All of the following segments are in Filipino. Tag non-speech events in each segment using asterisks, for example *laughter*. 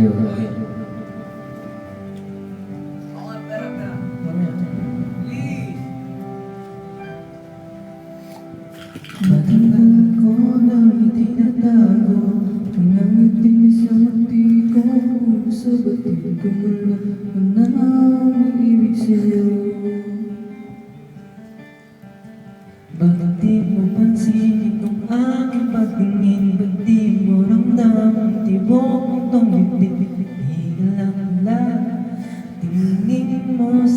Please. Matagal ko nang itinatago Ang ngiti sa mati ko Sa batid ko na ang ibig sa'yo Bakit di mo pansin itong aking pagtingin Ba't di mo ramdam ang No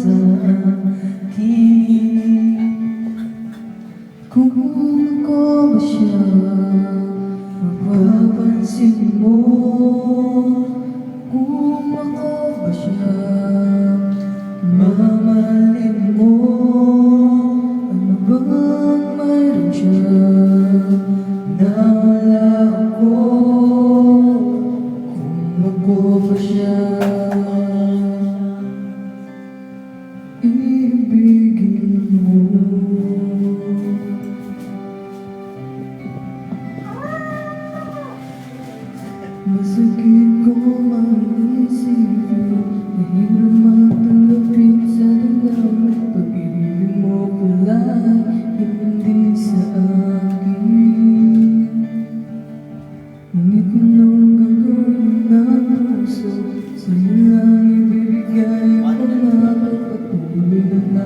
puso Sa'yo lang ibibigay ko na Patuloy na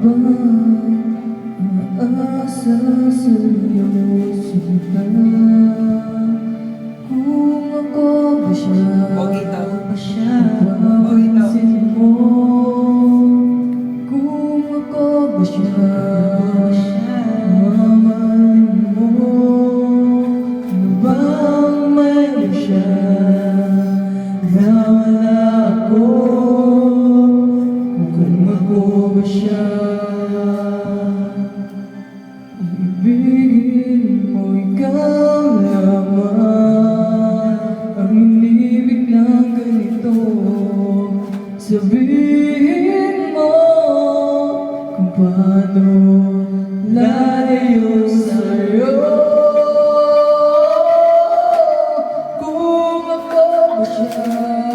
naman Aasa sa Ibigin mo ikaw lamang Ang inibig ng ganito. Sabihin mo Kung paano lalayo sa'yo. Kung ako ba siya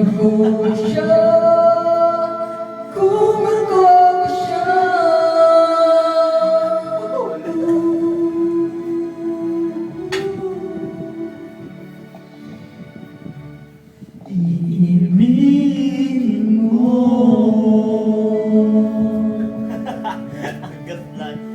Kumangon siya, kumangon siya. Iibigin mo. *laughs* Agad.